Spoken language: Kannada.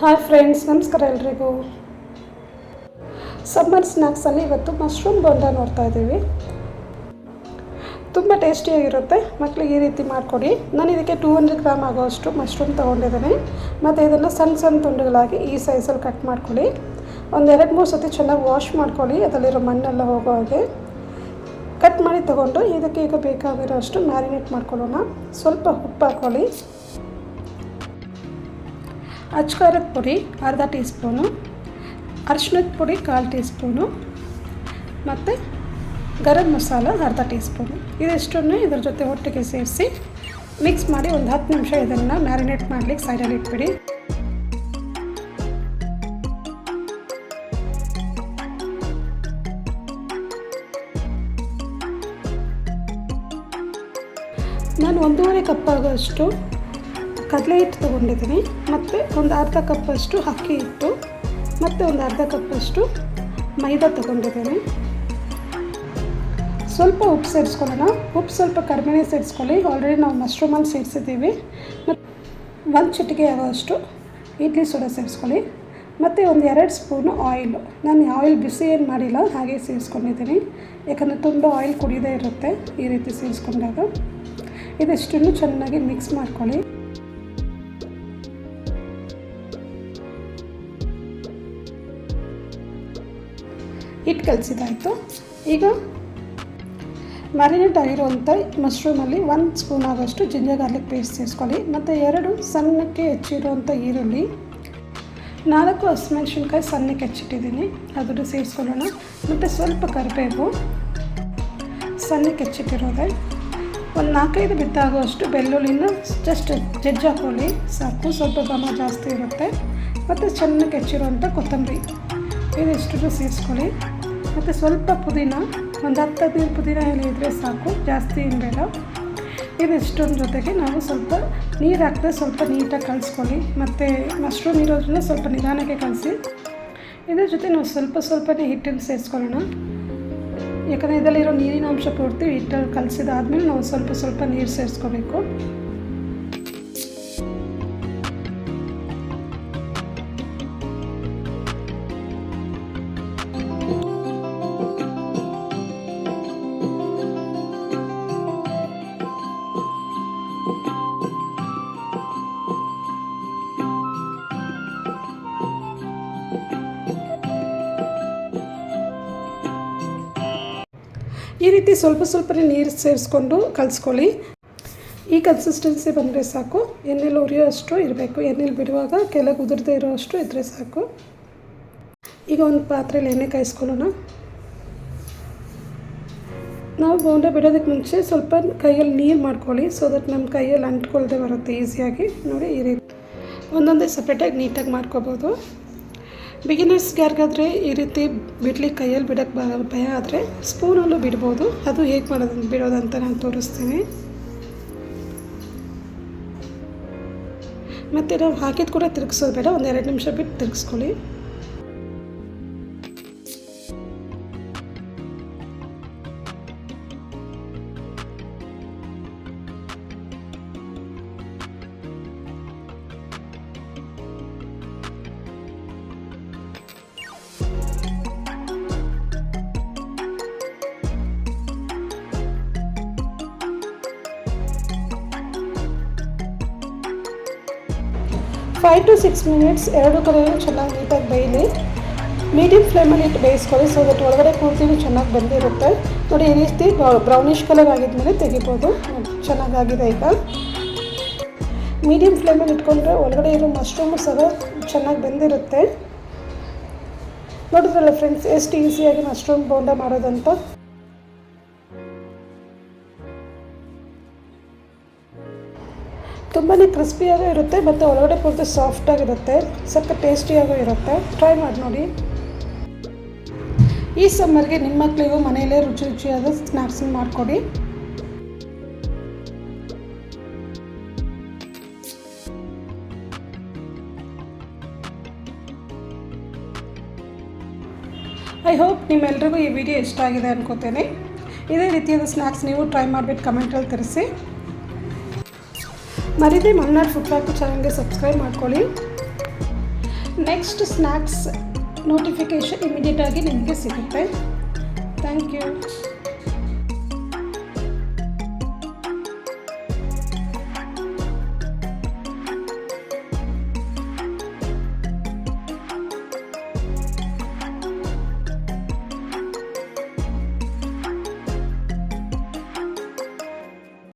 ಹಾಯ್ ಫ್ರೆಂಡ್ಸ್ ನಮಸ್ಕಾರ ಎಲ್ರಿಗೂ. ಸಮ್ಮರ್ ಸ್ನ್ಯಾಕ್ಸಲ್ಲಿ ಇವತ್ತು ಮಶ್ರೂಮ್ ಬೋಂಡ ನೋಡ್ತಾ ಇದ್ದೀವಿ. ತುಂಬ ಟೇಸ್ಟಿಯಾಗಿರುತ್ತೆ ಮಕ್ಕಳಿಗೆ ಈ ರೀತಿ ಮಾಡಿಕೊಡಿ. ನಾನು ಇದಕ್ಕೆ ಟೂ ಹಂಡ್ರೆಡ್ ಗ್ರಾಮ್ ಆಗೋಷ್ಟು ಮಶ್ರೂಮ್ ತೊಗೊಂಡಿದ್ದೀನಿ. ಮತ್ತು ಇದನ್ನು ಸಣ್ಣ ಸಣ್ಣ ತುಂಡುಗಳಾಗಿ ಈ ಸೈಜಲ್ಲಿ ಕಟ್ ಮಾಡ್ಕೊಳ್ಳಿ ಒಂದು ಎರಡು ಮೂರು ಸತಿ ಚೆನ್ನಾಗಿ ವಾಶ್ ಮಾಡ್ಕೊಳ್ಳಿ ಅದರಲ್ಲಿರೋ ಮಣ್ಣೆಲ್ಲ ಹೋಗೋ ಹಾಗೆ. ಕಟ್ ಮಾಡಿ ತೊಗೊಂಡು ಇದಕ್ಕೆ ಈಗ ಬೇಕಾಗಿರೋ ಅಷ್ಟು ಮ್ಯಾರಿನೇಟ್ ಮಾಡ್ಕೊಳ್ಳೋಣ. ಸ್ವಲ್ಪ ಉಪ್ಪು ಹಾಕ್ಕೊಳ್ಳಿ. ಅಚ್ಕಾರದ ಪುಡಿ, ಅರ್ಧ ಟೀ ಸ್ಪೂನು ಅರಿಶಿಣದ ಪುಡಿ ಕಾಲು ಟೀ ಸ್ಪೂನು ಮತ್ತು ಗರಂ ಮಸಾಲ ಅರ್ಧ ಟೀ ಸ್ಪೂನು ಇದೆಷ್ಟನ್ನು ಇದ್ರ ಜೊತೆ ಒಟ್ಟಿಗೆ ಸೇರಿಸಿ ಮಿಕ್ಸ್ ಮಾಡಿ ಒಂದು ಹತ್ತು ನಿಮಿಷ ಇದನ್ನು ಮ್ಯಾರಿನೇಟ್ ಮಾಡಲಿಕ್ಕೆ ಸೈಡಲ್ಲಿ ಇಟ್ಬಿಡಿ. ನಾನು ಒಂದೂವರೆ ಕಪ್ ಆಗೋಷ್ಟು ಕಡಲೆ ಹಿಟ್ಟು ತೊಗೊಂಡಿದ್ದೀನಿ. ಮತ್ತು ಒಂದು ಅರ್ಧ ಕಪ್ಪಷ್ಟು ಅಕ್ಕಿ ಹಿಟ್ಟು, ಮತ್ತು ಒಂದು ಅರ್ಧ ಕಪ್ಪಷ್ಟು ಮೈದಾ ತೊಗೊಂಡಿದ್ದೀನಿ. ಸ್ವಲ್ಪ ಉಪ್ಪು ಸೇರಿಸ್ಕೊಳ್ಳೋಣ. ಉಪ್ಪು ಸ್ವಲ್ಪ ಕಡಿಮೆನೇ ಸೇರಿಸ್ಕೊಳ್ಳಿ. ಆಲ್ರೆಡಿ ನಾವು ಮಶ್ರೂಮಲ್ಲಿ ಸೇರಿಸಿದ್ದೀವಿ. ಮತ್ತು ಒಂದು ಚಿಟಿಕೆ ಆಗೋಷ್ಟು ಇಡ್ಲಿ ಸೋಡಾ ಸೇರಿಸ್ಕೊಳ್ಳಿ. ಮತ್ತು ಒಂದು ಎರಡು ಸ್ಪೂನು ಆಯಿಲು ನಾನು ಆಯಿಲ್ ಬಿಸಿ ಏನು ಮಾಡಿಲ್ಲ, ಹಾಗೆ ಸೇರಿಸ್ಕೊಂಡಿದ್ದೀನಿ. ಯಾಕಂದರೆ ತುಂಬ ಆಯಿಲ್ ಕುಡಿದೇ ಇರುತ್ತೆ ಈ ರೀತಿ ಸೇರಿಸ್ಕೊಂಡಾಗ. ಇದಿಷ್ಟನ್ನು ಚೆನ್ನಾಗಿ ಮಿಕ್ಸ್ ಮಾಡ್ಕೊಳ್ಳಿ. ಹಿಟ್ಟು ಕಲಸಿದಾಯಿತು ಈಗ ಮ್ಯಾರಿನೇಟ್ ಆಗಿರುವಂಥ ಮಶ್ರೂಮಲ್ಲಿ ಒಂದು ಸ್ಪೂನ್ ಆಗೋಷ್ಟು ಜಿಂಜರ್ ಗಾರ್ಲಿಕ್ ಪೇಸ್ಟ್ ಸೇರಿಸ್ಕೊಳ್ಳಿ. ಮತ್ತು ಎರಡು ಸಣ್ಣಕ್ಕೆ ಹೆಚ್ಚಿರುವಂಥ ಈರುಳ್ಳಿ, ನಾಲ್ಕು ಹಸಿಮೆಣ್ಸಿನ್ಕಾಯಿ ಸಣ್ಣಕ್ಕೆ ಹೆಚ್ಚಿಟ್ಟಿದ್ದೀನಿ. ಅದನ್ನು ಸೇರಿಸ್ಕೊಳ್ಳೋಣ. ಮತ್ತು ಸ್ವಲ್ಪ ಕರಿಬೇವು ಸಣ್ಣಕ್ಕೆ ಹೆಚ್ಚಿಟ್ಟಿರೋದೆ. ಒಂದು ನಾಲ್ಕೈದು ಬಿತ್ತಾಗುವಷ್ಟು ಬೆಳ್ಳುಳ್ಳಿನ ಜಸ್ಟ್ ಜಜ್ಜಿ ಹಾಕೊಳ್ಳಿ. ಸಾಕು, ಸ್ವಲ್ಪ ಘಮ ಜಾಸ್ತಿ ಇರುತ್ತೆ. ಮತ್ತು ಚೆನ್ನಾಗಿ ಹೆಚ್ಚಿರುವಂಥ ಕೊತ್ತಂಬರಿ. ಇದಿಷ್ಟು ಸೇರಿಸ್ಕೊಳ್ಳಿ. ಮತ್ತು ಸ್ವಲ್ಪ ಪುದೀನ, ಒಂದು ಹತ್ತು ಹದಿನೈದು ಪುದೀನ ಇದ್ದರೆ ಸಾಕು, ಜಾಸ್ತಿ ಏನು ಬೇಡ. ಇದಿಷ್ಟೊಂದು ಜೊತೆಗೆ ನಾವು ಸ್ವಲ್ಪ ನೀರು ಹಾಕಿದ್ರೆ ಸ್ವಲ್ಪ ನೀಟಾಗಿ ಕಲಿಸ್ಕೊಳ್ಳಿ ಮತ್ತು ಮಶ್ರೂಮ್ ಇರೋದ್ರಿಂದ ಸ್ವಲ್ಪ ನಿಧಾನಕ್ಕೆ ಕಲಿಸಿ ಇದ್ರ ಜೊತೆ ನಾವು ಸ್ವಲ್ಪ ಸ್ವಲ್ಪನೇ ಹಿಟ್ಟನ್ನು ಸೇರಿಸ್ಕೊಳ್ಳೋಣ. ಯಾಕಂದರೆ ಇದರಲ್ಲಿರೋ ನೀರಿನ ಅಂಶ ಪೂರ್ತಿ ಹಿಟ್ಟಲ್ಲಿ ಕಲಸಿದಾದ್ಮೇಲೆ ನಾವು ಸ್ವಲ್ಪ ಸ್ವಲ್ಪ ನೀರು ಸೇರಿಸ್ಕೋಬೇಕು. ಈ ರೀತಿ ಸ್ವಲ್ಪ ಸ್ವಲ್ಪನೇ ನೀರು ಸೇರಿಸ್ಕೊಂಡು ಕಲಿಸ್ಕೊಳ್ಳಿ. ಈ ಕನ್ಸಿಸ್ಟೆನ್ಸಿ ಬಂದರೆ ಸಾಕು. ಎಣ್ಣೆಲಿ ಉರಿಯೋ ಅಷ್ಟು ಇರಬೇಕು. ಎಣ್ಣೆಲಿ ಬಿಡುವಾಗ ಕೆಳಗೆ ಉದುರದೇ ಇರೋ ಅಷ್ಟು ಇದ್ದರೆ ಸಾಕು. ಈಗ ಒಂದು ಪಾತ್ರೆಯಲ್ಲಿ ಎಣ್ಣೆ ಕಾಯಿಸ್ಕೊಳ್ಳೋಣ. ನಾವು ಬೋಂಡ ಬಿಡೋದಕ್ಕೆ ಮುಂಚೆ ಸ್ವಲ್ಪ ಕೈಯಲ್ಲಿ ನೀರು ಮಾಡ್ಕೊಳ್ಳಿ. ಸೊ ದಟ್ ನಮ್ಮ ಕೈಯಲ್ಲಿ ಅಂಟ್ಕೊಳ್ದೆ ಬರುತ್ತೆ ಈಸಿಯಾಗಿ ನೋಡಿ ಈ ರೀತಿ. ಒಂದೊಂದೇ ಸಪ್ರೇಟಾಗಿ ನೀಟಾಗಿ ಮಾಡ್ಕೋಬೋದು. ಬಿಗಿನರ್ಸ್ಗೆ ಯಾರಿಗಾದರೆ ಈ ರೀತಿ ಬಿಡ್ಲಿಕ್ಕೆ ಕೈಯಲ್ಲಿ ಬಿಡೋಕ್ಕೆ ಭಯ ಆದರೆ ಸ್ಪೂನಲ್ಲೂ ಬಿಡ್ಬೋದು. ಅದು ಹೇಗೆ ಮಾಡೋದು ಬಿಡೋದಂತ ನಾನು ತೋರಿಸ್ತೀನಿ. ಮತ್ತು ನಾವು ಹಾಕಿದ ಕೂಡ ತಿರುಗಿಸೋದು ಬೇಡ, ಒಂದು ಎರಡು ನಿಮಿಷ ಬಿಟ್ಟು ತಿರುಗಿಸ್ಕೊಳ್ಳಿ. ಫೈವ್ ಟು ಸಿಕ್ಸ್ ಮಿನಿಟ್ಸ್ ಎರಡು ಕಡೆಯೂ ಚೆನ್ನಾಗಿ ನೀಟಾಗಿ ಬೇಯಲಿ. ಮೀಡಿಯಮ್ ಫ್ಲೇಮಲ್ಲಿ ಇಟ್ಟು ಬೇಯಿಸ್ಕೊಳ್ಳಿ. ಸೊ ದಟ್ ಒಳಗಡೆ ಕೂರ್ತೀವಿ ಚೆನ್ನಾಗಿ ಬಂದಿರುತ್ತೆ. ನೋಡಿ, ಈ ರೀತಿ ಬ್ರೌನಿಷ್ ಕಲರ್ ಆಗಿದ್ಮೇಲೆ ತೆಗಿಬೋದು. ಚೆನ್ನಾಗಾಗಿದೆ ಈಗ. ಮೀಡಿಯಮ್ ಫ್ಲೇಮಲ್ಲಿ ಇಟ್ಕೊಂಡ್ರೆ ಒಳಗಡೆ ಇರೋ ಮಶ್ರೂಮು ಸಹ ಚೆನ್ನಾಗಿ ಬಂದಿರುತ್ತೆ. ನೋಡಿದ್ರಲ್ಲ ಫ್ರೆಂಡ್ಸ್ ಎಷ್ಟು ಈಸಿಯಾಗಿ ಮಶ್ರೂಮ್ ಬೋಂಡ ಮಾಡೋದಂತ? ತುಂಬಾ ಕ್ರಿಸ್ಪಿಯಾಗೂ ಇರುತ್ತೆ, ಮತ್ತು ಒಳಗಡೆ ಪೂರ್ತಿ ಸಾಫ್ಟಾಗಿರುತ್ತೆ ಸ್ವಲ್ಪ ಟೇಸ್ಟಿಯಾಗೂ ಇರುತ್ತೆ. ಟ್ರೈ ಮಾಡಿ ನೋಡಿ. ಈ ಸಮ್ಮರ್ಗೆ ನಿಮ್ಮ ಮಕ್ಕಳಿಗೂ ಮನೆಯಲ್ಲೇ ರುಚಿ ರುಚಿಯಾದ ಸ್ನ್ಯಾಕ್ಸನ್ನು ಮಾಡಿಕೊಡಿ. ಐ ಹೋಪ್ ನಿಮ್ಮೆಲ್ರಿಗೂ ಈ ವಿಡಿಯೋ ಇಷ್ಟ ಆಗಿದೆ ಅನ್ಕೋತೇನೆ. ಇದೇ ರೀತಿಯಾದ ಸ್ನ್ಯಾಕ್ಸ್ ನೀವು ಟ್ರೈ ಮಾಡಿಬಿಟ್ಟು ಕಮೆಂಟಲ್ಲಿ ತಿಳಿಸಿ. ಮರಿದೇ ಮಲ್ನಾಡ್ ಫುಡ್ ಟ್ರ್ಯಾಕ್ ಚಾನಲ್ಗೆ ಸಬ್ಸ್ಕ್ರೈಬ್ ಮಾಡ್ಕೊಳ್ಳಿ. ನೆಕ್ಸ್ಟ್ ಸ್ನ್ಯಾಕ್ಸ್ ನೋಟಿಫಿಕೇಷನ್ ಇಮಿಡಿಯೇಟಾಗಿ ನಿಮಗೆ ಸಿಗುತ್ತೆ. Thank you